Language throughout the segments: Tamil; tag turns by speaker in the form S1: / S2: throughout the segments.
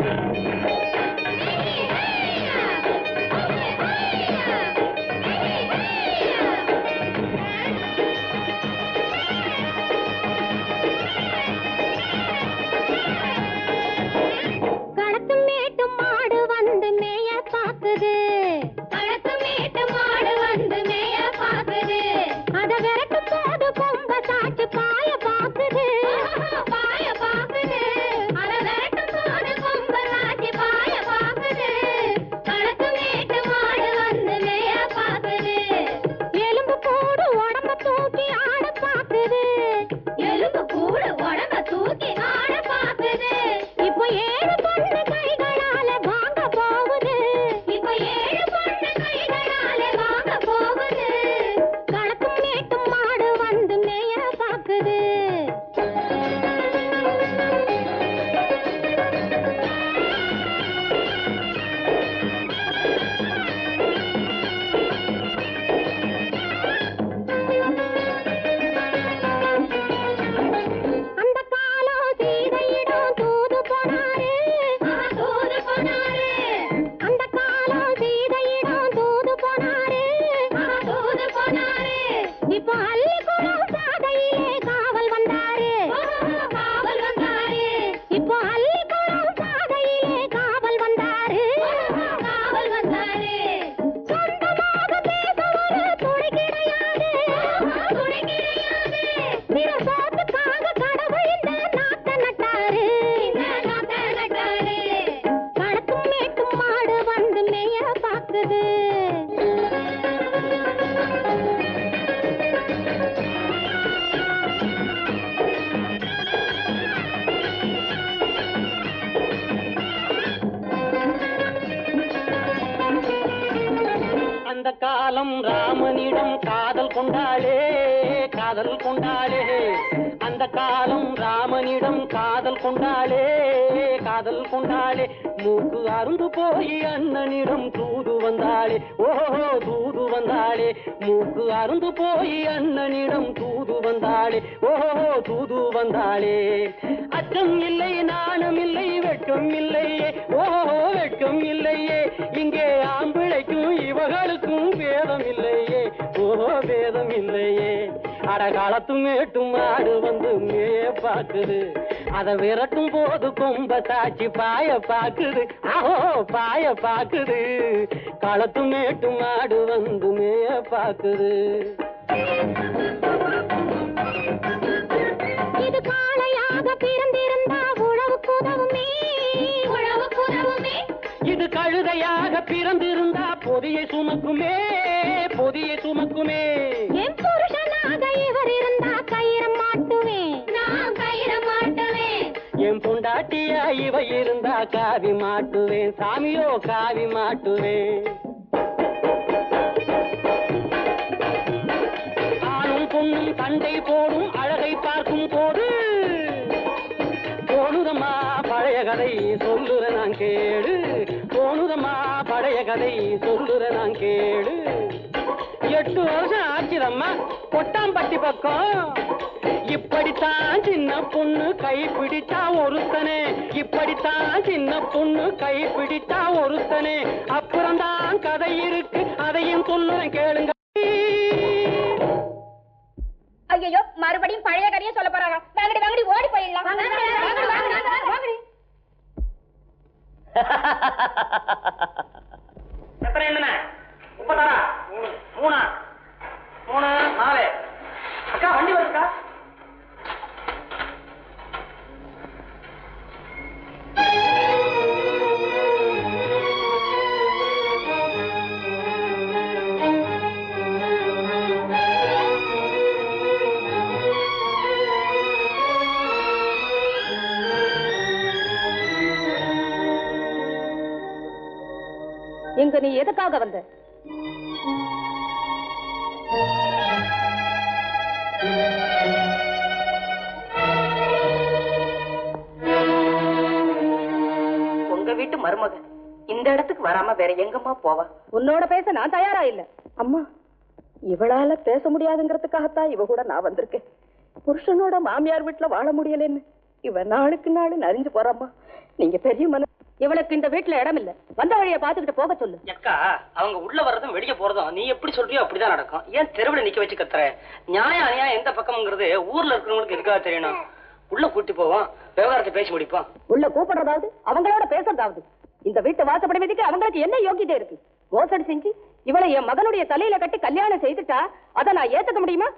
S1: Thank
S2: you. ராமனிடம் ராமனிடம் காதல் கொண்டாளே காதல் கொண்டாளே. அந்த காலம் ராமனிடம் காதல் கொண்டாளே காதல் கொண்டாளே. மூக்கு அருந்து போய் அண்ணனிடம் தூது வந்தாளே. ஓஹோ தூது வந்தாளே மூக்கு அருந்து போய் அண்ணனிடம் தூது வந்தாளே ஓஹோ தூது வந்தாளே. அச்சம் இல்லை நாணம் இல்லை வெட்கம் இல்லையே ஓஹோ வெட்கம் இல்லையே. இங்கே ஆம்பிளைக்கும் இவகளுக்கும் வேதம் இல்லையே ஓஹோ வேதம் இல்லையே. அடகாலத்து மேட்டும் ஆடு வந்து மேய பார்க்குது. அத விரட்டும் போது கொம்ப சாட்சி பாய பாக்குது. ஆஹோ பாய பாக்குது. களத்து மேட்டும் மாடு வந்து மேய பாக்குது.
S1: இது காளையாக பிறந்திருந்தா உழவுக்கு உதவுமே. உழவுக்கு உதவுமே.
S2: இது கழுதையாக பிறந்திருந்தா பொதியை சுமக்குமே பொதியை சுமக்குமே.
S1: என் புருஷனாக இவர் இருந்தா
S2: பொண்டாட்டியா இவ இருந்தா காவி மாட்டுவேன் சாமியோ காவி மாட்டுவேன். ஆணும் பொண்ணும் சண்டை போடும் அழகை பார்க்கும் போது போனுதம்மா பழைய கதை சொல்லுற நான் கேடு போனுதம்மா பழைய கதை சொல்லுற நான் கேடு எட்டு வருஷம் ஆச்சுதம்மா கொட்டாம்பட்டி பக்கம். இப்படித்தான் சின்ன பொண்ணு கை பிடித்தா ஒருத்தனே. இப்படித்தான் சின்ன பொண்ணு கை பிடித்தா ஒருத்தனே. அப்புறம்தான் கதை இருக்கு அதையும் சொல்லுறேன் கேளுங்க.
S3: ஐயோ மறுபடியும் பழைய கதையை சொல்ல போறாங்க. வாங்கடி வாங்கடி ஓடி போயிடலாம்.
S2: எத்தனை என்ன முப்பத்தாறா மூணு. மூணா? மூணு நாலு. அக்கா வண்டி வருதுக்கா?
S3: எங்க நீ எதுக்காக வந்த?
S4: உங்க வீட்டு மருமக இந்த இடத்துக்கு வராம வேற எங்கம்மா போவா?
S3: உன்னோட பேச நான் தயாரா இல்ல.
S4: அம்மா இவளால பேச முடியாதுங்கிறதுக்காகத்தான் இவ கூட நான் வந்திருக்கேன். புருஷனோட மாமியார் வீட்டுல வாழ முடியலன்னு. இவ நாளுக்கு நாள் நரிஞ்சு போறாம்மா. நீங்க பெரிய மன இவளுக்கு இந்த வீட்டுல இடம் இல்ல வந்த வழியை பாத்துக்கிட்டு போக சொல்லு.
S5: அக்கா அவங்க உள்ள வர்றதும் வெளிய போறதும் நீ எப்படி சொல்றியோ அப்படிதான் நடக்கும். ஏன் தெருவுல நிக்க வச்சு கத்துற? நியாயம் அநியாயம் எந்த பக்கம்ங்கிறது ஊர்ல இருக்கிறவங்களுக்கு எதுக்காக தெரியணும்? உள்ள கூட்டி போவோம் விவகாரத்தை பேசி முடிப்போம்.
S4: உள்ள கூப்பிடுறதாவது அவங்களோட பேசுறதாவது. இந்த வீட்டு வாசப்படி விதிக்க அவங்களுக்கு என்ன யோகியதை இருக்கு? மோசடி செஞ்சு இவளை என் மகனுடைய தலையில கட்டி கல்யாணம் செய்துட்டா அதை நான் ஏத்துக்க முடியுமா?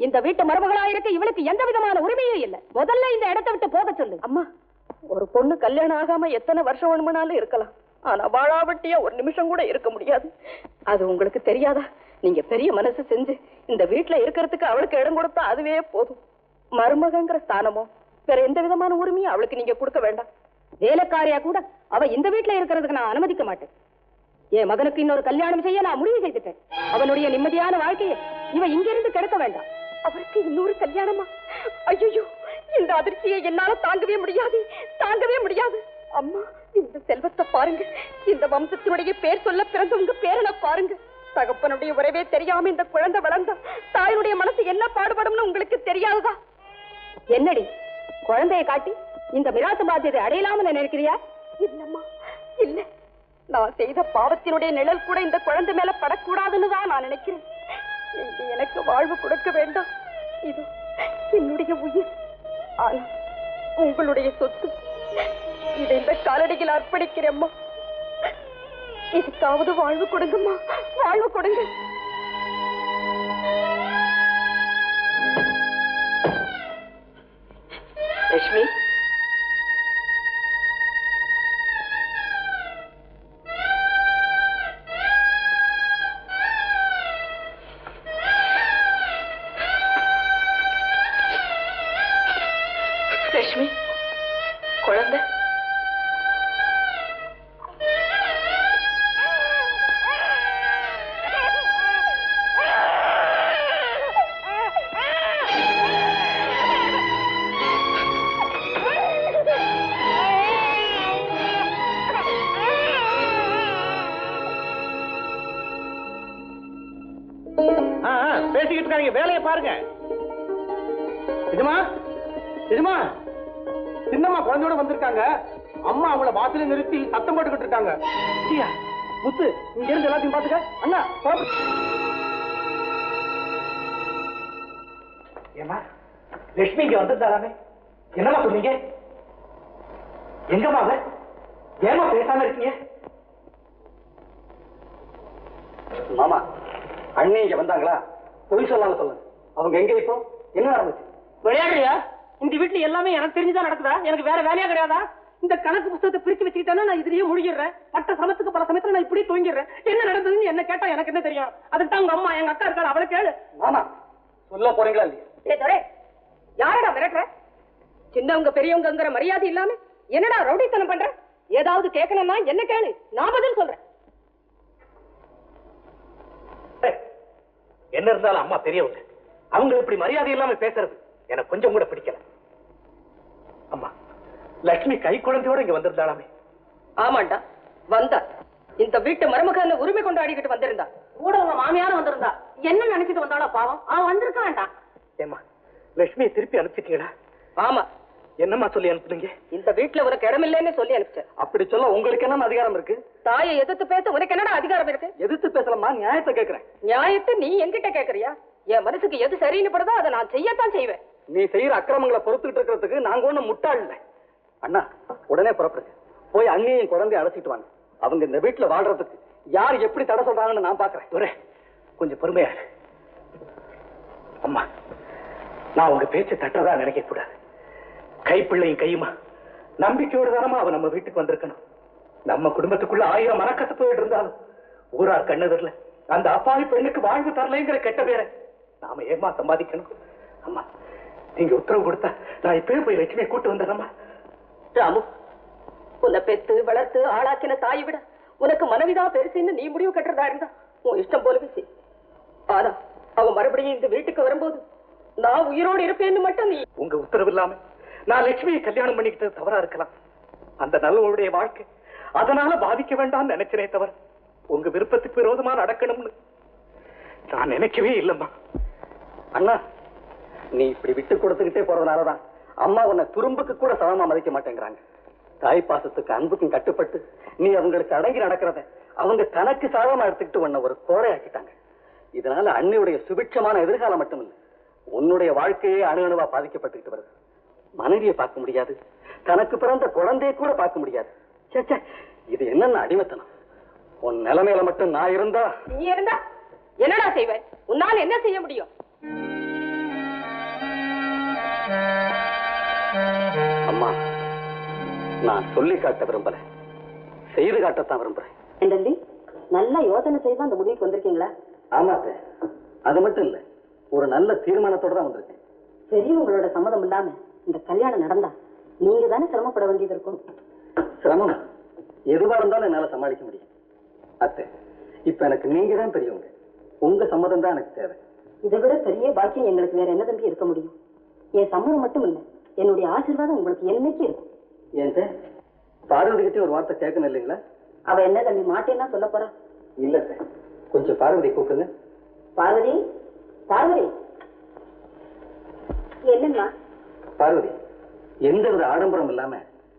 S4: இந்த வீட்டு மருமகளா இருக்க இவளுக்கு எந்த விதமான உரிமையும் இல்ல. முதல்ல இந்த இடத்தை விட்டு போக சொல்லு. அம்மா ஒரு பொண்ணு கல்யாணம் ஆகாம எத்தனை வருஷம் வேணுமானாலும் இருக்கலாம். ஆனா வாழாவட்டியா ஒரு நிமிஷம் கூட இருக்க முடியாது. அது உங்களுக்கு தெரியாதா? நீங்க பெரிய மனசு செஞ்சு இந்த வீட்டுல இருக்கிறதுக்கு அவளுக்கு இடம் கொடுத்தா அதுவே போதும். மருமகங்கிற ஸ்தானமோ வேற எந்த விதமான உரிமையும் அவளுக்கு நீங்க கொடுக்க வேண்டாம். வேலைக்காரியா கூட அவ இந்த வீட்டுல இருக்கிறதுக்கு நான் அனுமதிக்க மாட்டேன். என் மகனுக்கு இன்னொரு கல்யாணம் செய்ய நான் முடிவு செய்துட்டேன். அவனுடைய நிம்மதியான வாழ்க்கையை இவ இங்கிருந்து கிடக்க வேண்டாம். அவருக்கு இன்னொரு கல்யாணமா? ஐயோ இந்த அதிர்ச்சியை என்னால தாங்கவே முடியாது. தாங்கவே முடியாது. அம்மா இந்த செல்வத்தை பாருங்க. இந்த வம்சத்தினுடைய பேர் சொல்ல பிறந்த உங்க பேரனை பாருங்க. தகப்பனுடைய உறவே தெரியாம இந்த குழந்தை வளர்ந்தா தாயினுடைய மனசு என்ன பாடுபடும்னு உங்களுக்கு தெரியாதுதா? என்னடி குழந்தையை காட்டி இந்த மிராசு பாத்தியத்தை அடையலாம நினைக்கிறியா? இல்லம்மா இல்ல. நான் செய்த பாவத்தினுடைய நிழல் கூட இந்த குழந்தை மேல படக்கூடாதுன்னு தான் நான் நினைக்கிறேன். நீங்க எனக்கு வாழ்வு கொடுக்க வேண்டாம். இது என்னுடைய உயிர். ஆனா உங்களுடைய சொத்து இதை இந்த காலடியில் அர்ப்பணிக்கிறேம்மா. இதுக்காவது வாழ்வு கொடுங்கம்மா. வாழ்வு கொடுங்க.
S5: லட்சுமி
S4: லட்சுமி.
S5: பாருங்க. நிஜமா நிஜமா சின்னம்மா குழந்தையோட வந்திருக்காங்க. அம்மா அவங்கள வாசல நிறுத்தி சத்தம் போட்டுக்கிட்டு இருக்காங்க. முத்து இங்க இருந்து எல்லாத்தையும் பாத்துக்க. அண்ணா. ஏம்மா லட்சுமி இங்க வந்திருந்தாராமே என்னம்மா சொன்னீங்க? எங்கம்மா அவ? ஏமா பேசாம இருக்கீங்க? மாமா அண்ணே இங்க வந்தாங்களா? பொய் சொல்லாம சொல்லுங்க. அவங்க எங்க இப்போ? என்ன நடந்துச்சு? விளையாடுறியா? இந்த வீட்டுல எல்லாமே எனக்கு தெரிஞ்சுதான் நடக்குதா? எனக்கு வேற வேலையா கிடையாதா? இந்த கணக்கு புத்தகத்தை பிரிச்சு வச்சுக்கிட்டேன்னா நான் இதுலயே முழுகிடுறேன். பட்ட சமத்துக்கு பல சமயத்துல நான் இப்படி தூங்கிடுறேன். என்ன நடந்ததுன்னு என்ன கேட்டா எனக்கு என்ன தெரியும்? அதுக்கு தான் உங்க அம்மா எங்க அக்கா இருக்காள் அவளை கேளு. மாமா சொல்ல போறீங்களா இல்லையா?
S4: யாரடா மிரட்டுற? சின்னவங்க பெரியவங்கங்கிற மரியாதை இல்லாம என்னடா ரவுடித்தனம் பண்ற? ஏதாவது கேட்கணும்னா என்ன கேளு? நான் பதில் சொல்றேன்.
S5: என்ன இருந்தாலும் அம்மா பெரியவங்க. அவங்க இப்படி மரியாதை இல்லாம பேசுறது எனக்கு கொஞ்சம் கூட பிடிக்கல. அம்மா லட்சுமி கை குழந்தையோட இங்க வந்திருந்தாளாமே.
S4: ஆமாண்டா வந்தா. இந்த வீட்டு மருமகன் உரிமை கொண்டாடிக்கிட்டு வந்திருந்தா. கூட உங்க மாமியாரும் வந்திருந்தா. என்ன நினைச்சிட்டு வந்தாளோ பாவம் அவன் வந்திருக்க வேண்டாம்
S5: ஏம்மா லட்சுமியை திருப்பி அனுப்பிச்சிட்டீங்களா?
S4: ஆமா.
S5: என்னம்மா சொல்லி அனுப்புனீங்க?
S4: இந்த வீட்டுல உனக்கு இடமில்லைன்னு சொல்லி அனுப்பிச்சேன்.
S5: அப்படி சொல்ல உங்களுக்கு என்ன அதிகாரம் இருக்கு?
S4: தாயை எதிர்த்து பேச உனக்கு என்னடா அதிகாரம் இருக்கு?
S5: எதிர்த்து பேசலாமா? நியாயத்தை கேக்குறேன்
S4: நியாயத்தை நீ என்கிட்ட கேக்குறியா என் மனசுக்கு எது சரின்னு படுதோ அதை நான் செய்யத்தான் செய்வேன்.
S5: நீ செய்யற அக்கிரமங்களை பொறுத்துக்கிட்டு இருக்கிறதுக்கு நாங்க ஒண்ணும் முட்டாள் இல்லை அண்ணா உடனே புறப்படுங்க. போய் அண்ணியும் குழந்தைய அழைச்சிட்டு வாங்க. அவங்க இந்த வீட்டுல வாழ்றதுக்கு யார் எப்படி தடை சொல்றாங்கன்னு நான் பாக்குறேன். ஒரே கொஞ்சம் பொறுமையா அம்மா நான் உங்க பேச்சு தட்டுறதா நினைக்க கூடாது. கைப்பிள்ளையும் கையுமா? நம்பிக்கையோடு தானமா அவ நம்ம வீட்டுக்கு வந்திருக்கணும். நம்ம குடும்பத்துக்குள்ள ஆயிரம் மனக்கசப்புகள் இருந்தாலும் ஊரார் கண்ணெதிரில அந்த அப்பாவி பெண்ணுக்கு வாழ்வு தரலைங்கிற கெட்ட பேரை நாம ஏமா சம்பாதிக்கணும் அம்மா நீங்க உத்தரவு கொடுத்தா நான் இப்பவே போய் லட்சுமியை கூட்டு வந்துடுறேம்மா
S4: ராமு உன்னை பெத்து வளர்த்து ஆளாக்கின தாயை விட உனக்கு மனைவிதான் பெருசுன்னு நீ முடிவு கட்டுறதா இருந்தா உன் இஷ்டம் போலவே செய். ஆனா அவ மறுபடியும் இந்த வீட்டுக்கு வரும்போது நான் உயிரோடு இருப்பேன்னு மட்டும் நீ
S5: உங்க உத்தரவு இல்லாம நான் லட்சுமியை கல்யாணம் பண்ணிக்கிட்டது தவறா இருக்கலாம். அந்த நல்லவளுடைய வாழ்க்கை அதனால பாதிக்க வேண்டாம்னு நினைச்சனே தவிர உங்க விருப்பத்துக்கு விரோதமா நடக்கணும்னு நான் நினைக்கவே இல்லம்மா. அண்ணா நீ இப்படி விட்டு கொடுத்துக்கிட்டே போறதுனாலதான் அம்மா உன்னை துரும்புக்கு கூட சமமா மதிக்க மாட்டேங்கிறாங்க.
S6: தாய் பாசத்துக்கு அன்புக்கும் கட்டுப்பட்டு நீ அவங்களுக்கு அடங்கி நடக்கிறத அவங்க தனக்கு சாதமா எடுத்துக்கிட்டு உன்னை ஒரு கோரையாக்கிட்டாங்க. இதனால அன்னையுடைய சுபிட்சமான எதிர்காலம் மட்டுமில்லை உன்னுடைய வாழ்க்கையே அணு அணுவா பாதிக்கப்பட்டுக்கிட்டு வருது. மனைவியை பார்க்க முடியாது தனக்கு பிறந்த குழந்தையை கூட பார்க்க முடியாது. இது என்னன்னு அடிமத்தனம்? உன் நிலைமையில மட்டும் நான் இருந்தா?
S4: நீ இருந்தா என்னடா செய்வ? உன்னால என்ன செய்ய முடியும்?
S6: அம்மா நான் சொல்லி காட்ட விரும்பல. செய்து காட்டத்தான் விரும்புறேன்.
S4: தம்பி நல்லா யோசனை செய்து அந்த முடிவுக்கு வந்திருக்கீங்களா?
S6: ஆமா. அது மட்டும் இல்ல ஒரு நல்ல தீர்மானத்தோட தான் வந்திருக்கேன்.
S4: பெரியவங்களோட சம்மதம் இல்லாம இந்த கல்யாணம் நடந்தா நீங்க தானே சிரமப்பட வேண்டியது இருக்கும்?
S6: சிரமம் எதுவா இருந்தாலும் என்னால சமாளிக்க முடியும். அத்தை இப்ப எனக்கு நீங்க தான் பெரியவங்க. உங்க சம்மதம் தான் எனக்கு தேவை.
S4: இதை விட பெரிய பாக்கியம் எங்களுக்கு வேற என்ன தம்பி இருக்க முடியும்? என் சம்மதம் மட்டும் இல்ல என்னுடைய ஆசீர்வாதம் உங்களுக்கு என்னைக்கு இருக்கும்?
S6: ஏன் சார்? பார்வதி கிட்டே ஒரு வார்த்தை கேட்கணும் இல்லைங்களா?
S4: அவ என்ன தம்பி மாட்டேன்னா சொல்ல போறா?
S6: இல்ல சார். கொஞ்சம் பார்வதி கூப்பிடுங்க.
S4: பார்வதி? பார்வதி? என்னம்மா?
S6: பார்வதி எந்த வித ஆடம்பரம் இல்லாம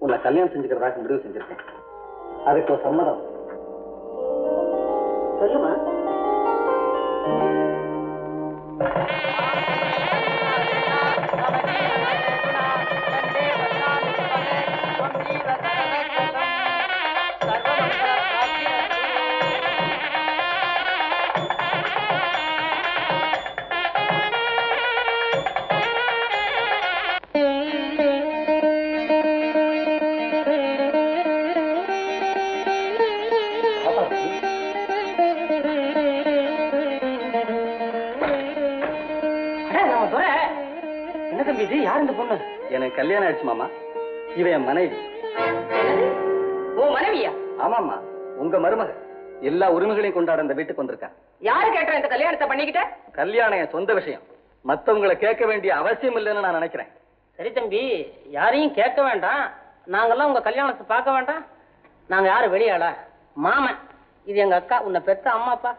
S6: உன்னை கல்யாணம் செஞ்சுக்கிறதாக முடிவு செஞ்சிருக்கேன். அதுக்கு ஒரு சம்மதம்.
S4: சொல்லுமா?
S6: Ah! கல்யாணம் ஆயிடுச்சு மாமா. இவன் என் மனைவி.
S4: உன் மனைவியா?
S6: ஆமாம்மா. உங்க மருமக. எல்லா உரிமைகளையும் கொண்டாட இந்த வீட்டுக்கு வந்திருக்கா.
S4: யாரு கேட்ட இந்த கல்யாணத்தை பண்ணிக்கிட்ட?
S6: கல்யாணம் என் சொந்த விஷயம். மத்தவங்களை கேட்க வேண்டிய அவசியம் இல்லைன்னு நான் நினைக்கிறேன்.
S7: சரி தம்பி. யாரையும் கேட்க வேண்டாம். நாங்கெல்லாம் உங்க கல்யாணத்தை பார்க்க வேண்டாம். நாங்க யாரு வெளியாள மாமன். இது எங்க அக்கா உன்னை பெத்த அம்மா அப்பா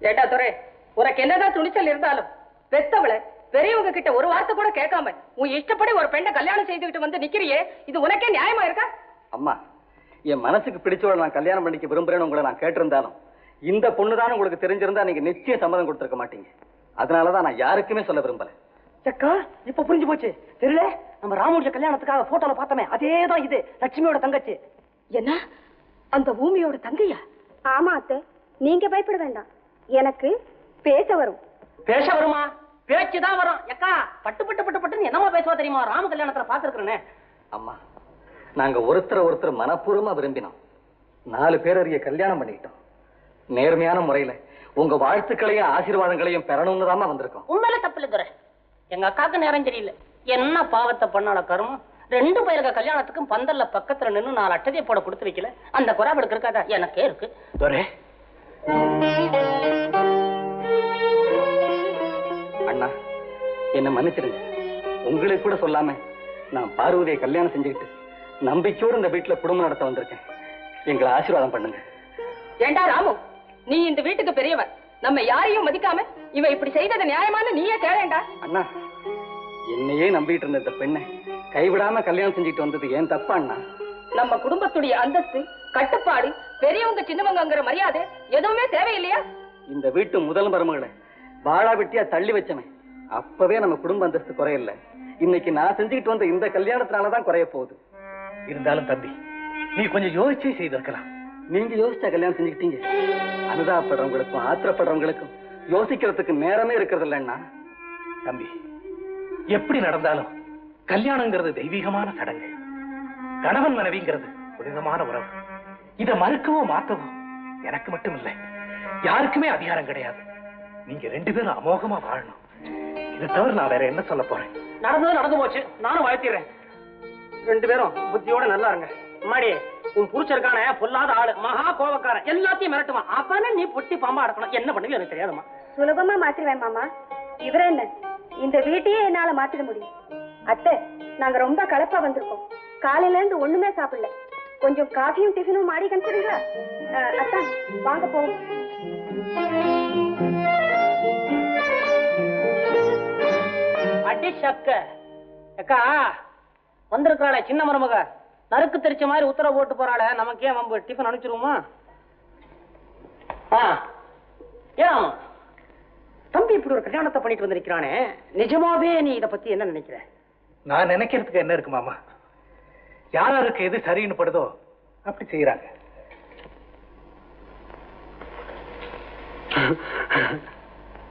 S4: ஏட்டா துரை? உனக்கு என்னதான் துணிச்சல் இருந்தாலும் பெத்தவளை பெரியவங்க கிட்ட ஒரு வார்த்தை கூட கேட்காம உன் இஷ்டப்படி ஒரு பெண்ணை கல்யாணம் செய்துகிட்டு வந்து நிக்கிறியே இது உனக்கே நியாயமா இருக்கா?
S6: அம்மா என் மனசுக்கு பிடிச்சவளை நான் கல்யாணம் பண்ணிக்க விரும்புறேன்னு உங்களை நான் கேட்டிருந்தாலும் இந்த பொண்ணு தான் உங்களுக்கு தெரிஞ்சிருந்தா நீங்க நிச்சயம் சம்மதம் கொடுத்துருக்க மாட்டீங்க. அதனாலதான் நான் யாருக்குமே சொல்ல விரும்பல.
S7: அக்கா இப்ப புரிஞ்சு போச்சு. தெரியல நம்ம ராமுடைய கல்யாணத்துக்காக போட்டோல பார்த்தோமே அதேதான் இது லட்சுமியோட தங்கச்சி.
S4: என்ன? அந்த பூமியோட தங்கையா?
S3: ஆமா அத்தை நீங்க பயப்பட வேண்டாம். எனக்கு பேச வரும்.
S7: பேச வருமா? பேச்சு தான் வரும். அக்கா பட்டு பட்டு பட்டு பட்டுன்னு என்னமா பேசுவா தெரியுமா? ராம கல்யாணத்துல பாத்துருக்கிறேனே
S6: அம்மா நாங்க ஒருத்தர் ஒருத்தர் மனப்பூர்வமா விரும்பினோம். நாலு பேர் அறிய கல்யாணம் பண்ணிக்கிட்டோம். நேர்மையான முறையில உங்க வாழ்த்துக்களையும் ஆசீர்வாதங்களையும் பெறணும்னு தாமா வந்திருக்கோம்.
S7: உண்மையில தப்பு இல்ல துரை. எங்க அக்காவுக்கு நேரம் தெரியல என்ன பாவத்தை பண்ணால கருமம் ரெண்டு பேருக்கு கல்யாணத்துக்கும் பந்தல்ல பக்கத்துல நின்னு நாலு அட்டதியை போட கொடுத்து வைக்கல. அந்த குறாவளுக்கு இருக்காதா? எனக்கே இருக்கு.
S6: துரை. என்ன மன்னிச்சிடுங்க உங்களுக்கு கூட சொல்லாம நான் பார்வதியை கல்யாணம் செஞ்சுக்கிட்டு நம்பிக்கையோடு இந்த வீட்டுல குடும்பம் நடத்த வந்திருக்கேன். எங்களை ஆசீர்வாதம் பண்ணுங்க.
S4: ஏண்டா ராமு? நீ இந்த வீட்டுக்கு பெரியவன். நம்ம யாரையும் மதிக்காம இவ இப்படி செய்தது நியாயமான நீயே கேளேண்டா
S6: அண்ணா என்னையே நம்பிட்டு இருந்த இந்த பெண்ணை கைவிடாம கல்யாணம் செஞ்சுட்டு வந்தது ஏன் தப்பா அண்ணா?
S4: நம்ம குடும்பத்துடைய அந்தஸ்து கட்டுப்பாடு பெரியவங்க சின்னவங்கங்கிற மரியாதை எதுவுமே தேவையில்லையா?
S6: இந்த வீட்டு முதல் மருமகளை வாழா வெட்டியா தள்ளி வச்சவன். அப்பவே நம்ம குடும்ப அந்தஸ்து குறையல. இன்னைக்கு நான் செஞ்சுக்கிட்டு வந்த இந்த கல்யாணத்தினாலதான் குறைய போகுது.
S5: இருந்தாலும் தம்பி நீ கொஞ்சம் யோசிச்சே செய்திருக்கலாம்.
S6: நீங்க யோசிச்சா கல்யாணம் செஞ்சுக்கிட்டீங்க. அனுதாபப்படுறவங்களுக்கும் ஆத்திரப்படுறவங்களுக்கும் யோசிக்கிறதுக்கு நேரமே இருக்கிறது இல்லைன்னா
S5: தம்பி எப்படி நடந்தாலும் கல்யாணங்கிறது தெய்வீகமான சடங்கு. கணவன் மனைவிங்கிறது புனிதமான உறவு. இத மறுக்கவோ மாத்தவோ எனக்கு மட்டும் இல்லை யாருக்குமே அதிகாரம் கிடையாது. நீங்க ரெண்டு பேரும் அமோகமா வாழணும். இதை தவிர நான் வேற என்ன சொல்ல போறேன்?
S7: நடந்தது நடந்து போச்சு. நானும் வாழ்த்திடுறேன். ரெண்டு பேரும் புத்தியோட நல்லா இருங்க. மாடி உன் புருஷருக்கான பொல்லாத ஆளு மகா கோபக்காரன் எல்லாத்தையும் மிரட்டுவான் அப்பனே நீ பொட்டி பாம்பா அடக்கணும். என்ன பண்ணுவீங்க எனக்கு தெரியாதுமா
S3: சுலபமா மாத்திருவேன் மாமா. இவர என்ன? இந்த வீட்டையே என்னால மாத்திட முடியும். அத்தை நாங்க ரொம்ப கலப்பா வந்திருக்கோம். காலையில இருந்து ஒண்ணுமே சாப்பிடல. கொஞ்சம் காஃபியும் டிஃபனும் மாடி கணிச்சிருங்களா அத்தான் வாங்க போவோம்.
S7: சக்க. அக்கா வந்திருக்காளே சின்ன மருமக. நறுக்கு தெரிச்ச மாதிரி உத்தரவு போட்டு போறாள நமக்கே நம்ம டிஃபன் அனுப்பிச்சிருவோமா? ஆ. ஏன் தம்பி இப்படி ஒரு கல்யாணத்தை பண்ணிட்டு வந்திருக்கிறானே. நிஜமாவே நீ இதை பத்தி என்ன நினைக்கிற?
S5: நான் நினைக்கிறதுக்கு என்ன இருக்கு மாமா? யாராருக்கு எது சரின்னு படுதோ அப்படி செய்யறாங்க